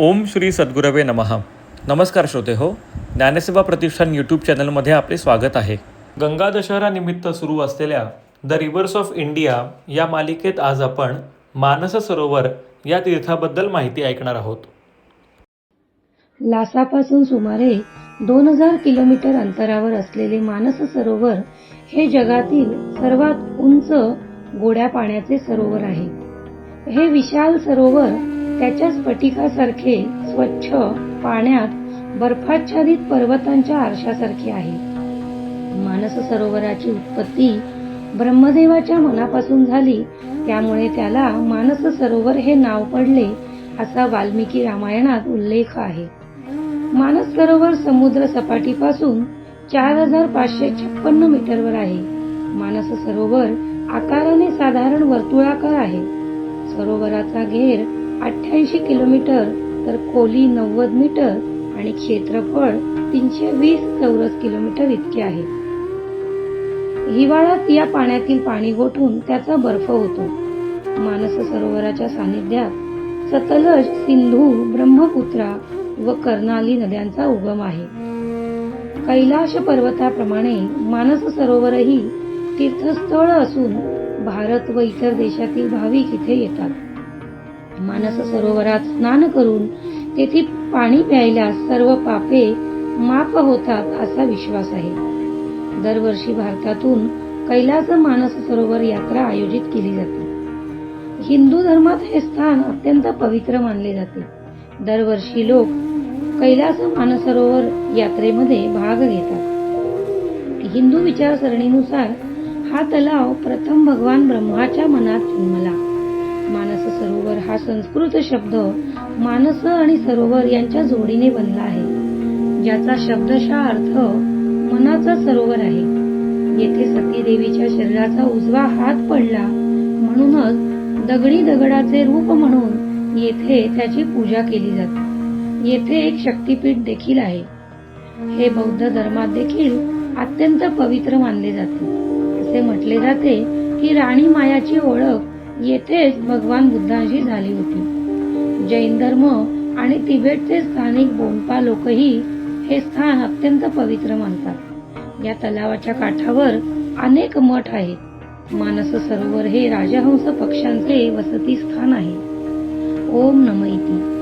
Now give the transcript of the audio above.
ओम श्री सद्गुरवे नमः. नमस्कार श्रोते हो ज्ञानसेवा प्रतिष्ठान यूट्यूब चॅनलमध्ये आपले स्वागत आहे. गंगा दशहरानिमित्त सुरू असलेल्या द रिव्हर्स ऑफ इंडिया या मालिकेत आज आपण मानस सरोवर या तीर्थाबद्दल माहिती ऐकणार आहोत. लासापासून सुमारे दोन हजार किलोमीटर अंतरावर असलेले मानस सरोवर हे जगातील सर्वात उंच गोड्या पाण्याचे सरोवर आहे. हे विशाल सरोवर त्याच्या स्फटिकासारखे स्वच्छ पाण्यात बर्फाच्छादित पर्वतांच्या आरशासारखे आहे. मानस सरोवराची उत्पत्ती ब्रह्मदेवाच्या मनापासून झाली. त्यामुळे त्याला मानस सरोवर हे नाव पडले असा वाल्मिकी रामायणात उल्लेख आहे. मानस सरोवर समुद्र सपाटीपासून चार हजार पाचशे छप्पन्न मीटरवर आहे. मानस सरोवर आकाराने साधारण वर्तुळाकार आहे. सरोवराचा घेर अठ्ठ्याऐंशी किलोमीटर तर खोली नव्वद मीटर आणि क्षेत्रफळ तीनशे वीस चौरस किलोमीटर इतके आहे. हिवाळ्यात या पाण्यातील पाणी गोठून त्याचा बर्फ होतो. मानस सरोवराच्या सानिध्यात सतलज सिंधू ब्रह्मपुत्रा व कर्नाली नद्यांचा उगम आहे. कैलाश पर्वताप्रमाणे मानस सरोवरही तीर्थस्थळ असून भारत व इतर देशातील भाविक इथे येतात. मानस सरोवरात स्नान करून तेथे पाणी प्यायल्यास सर्व पापे माफ होतात असा विश्वास आहे. दरवर्षी भारतातून कैलास मानस सरोवर यात्रा आयोजित केली जाते. हिंदू धर्मात हे स्थान अत्यंत पवित्र मानले जाते. दरवर्षी लोक कैलास मानसरोवर यात्रेमध्ये भाग घेतात. हिंदू विचारसरणीनुसार हा तलाव प्रथम भगवान ब्रह्माच्या मनात जन्मला मानस सरोवर हा संस्कृत शब्द मानस आणि सरोवर यांच्या जोडीने बनला आहे. ज्याचा शब्दशा अर्थ मनाचा सरोवर आहे. येथे सती देवीच्या शरीराचा उजवा हात पडला म्हणूनच दगडी दगडाचे रूप म्हणून येथे त्याची पूजा केली जाते. येथे एक शक्तीपीठ देखील आहे. हे बौद्ध धर्मात देखील अत्यंत पवित्र मानले जाते. असे म्हटले जाते की राणी मायाची ओळख येथेच भगवान बुद्धांशी झाली होती. जैन धर्म आणि तिबेटचे स्थानिक बोंपा लोकही हे स्थान अत्यंत पवित्र मानतात. या तलावाच्या काठावर अनेक मठ आहेत. मानस सरोवर हे राजहंस पक्ष्यांचे वसती स्थान आहे. ओम नम इति.